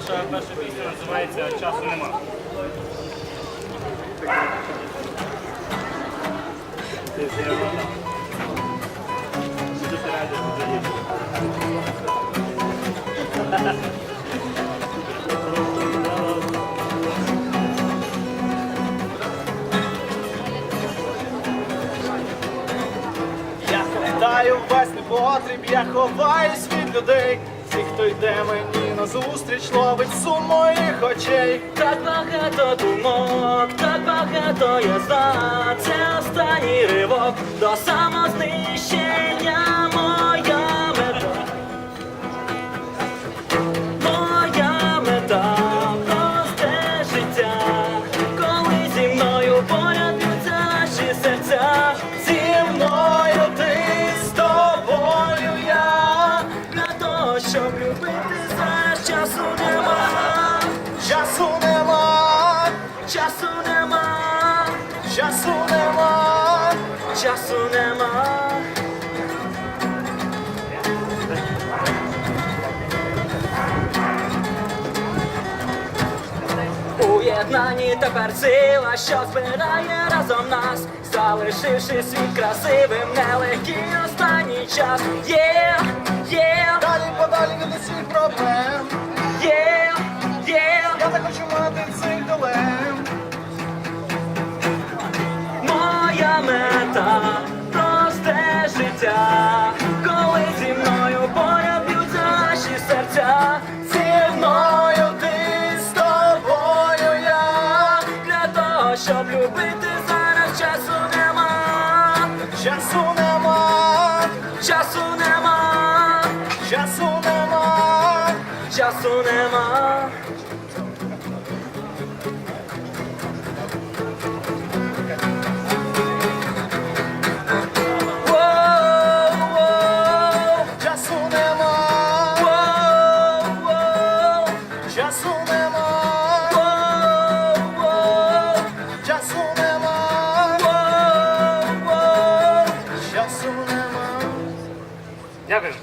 Наша перша пісня називається Часу нема. Я ховаю весь непотріб, я ховаюсь від людей. Всі, хто йде мені назустріч, ловить сум моїх очей. Так багато думок, так багато я знав. Це останній ривок до самознищення. Часу нема. Часу нема, Часу нема. часу нема. Часу нема. Уєднані тепер сила, що збирає разом нас, залишивши світ красивим, нелегкий останній час. Є, є, Далі подалі від усіх проблем. Просте життя, коли зі мною поряд б'ються наші серця. Зі мною ти, з тобою я. Для того, щоб любити зараз часу нема, Часу нема, часу нема, часу нема. часу нема. Часу нема, воу-воу, часу нема, воу-воу. часу нема. Дякую.